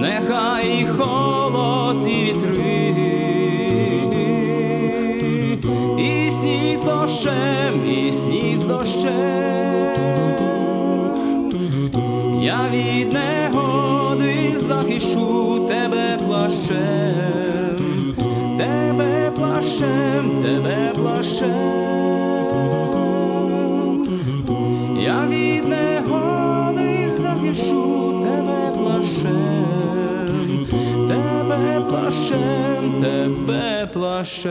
Нехай холод і вітри, і сніг з дощем, і сніг з дощем. Я від негоди захищу тебе плащем, тебе плащем, тебе плащем. плащем, тебе плащем.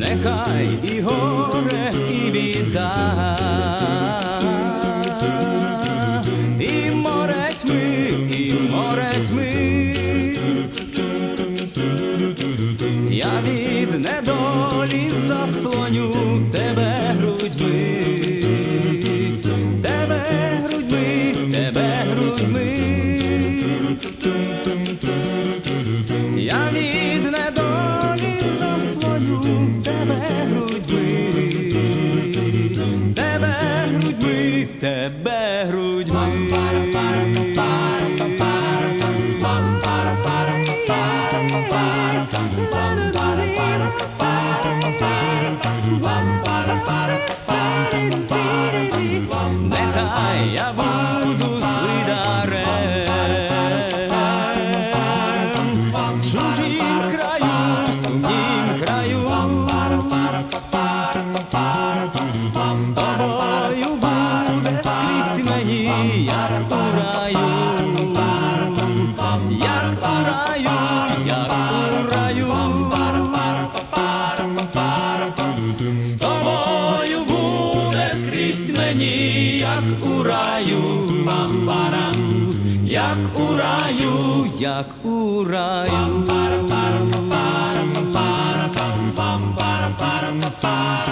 Нехай і горе, і біда від недолі заслоню тебе грудьми, тебе грудьми, тебе грудьми. Я від недолі заслоню тебе грудьми, тебе грудьми, тебе. нім краю, з тобою буде скрізь мені, як у раю, як у раю, як у раю, з тобою буде скрізь мені, як у раю, як у раю, як у раю.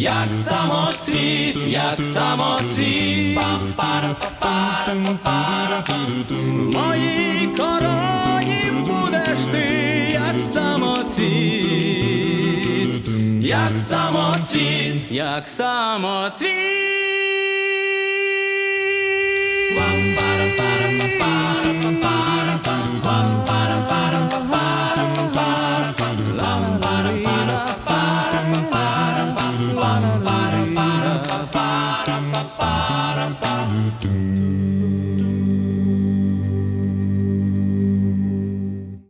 як самоцвіт, як самоцвіт, пам пара пара пара моїй короні будеш ти, як самоцвіт, як самоцвіт, як самоцвіт. Пам пара пара пара. do.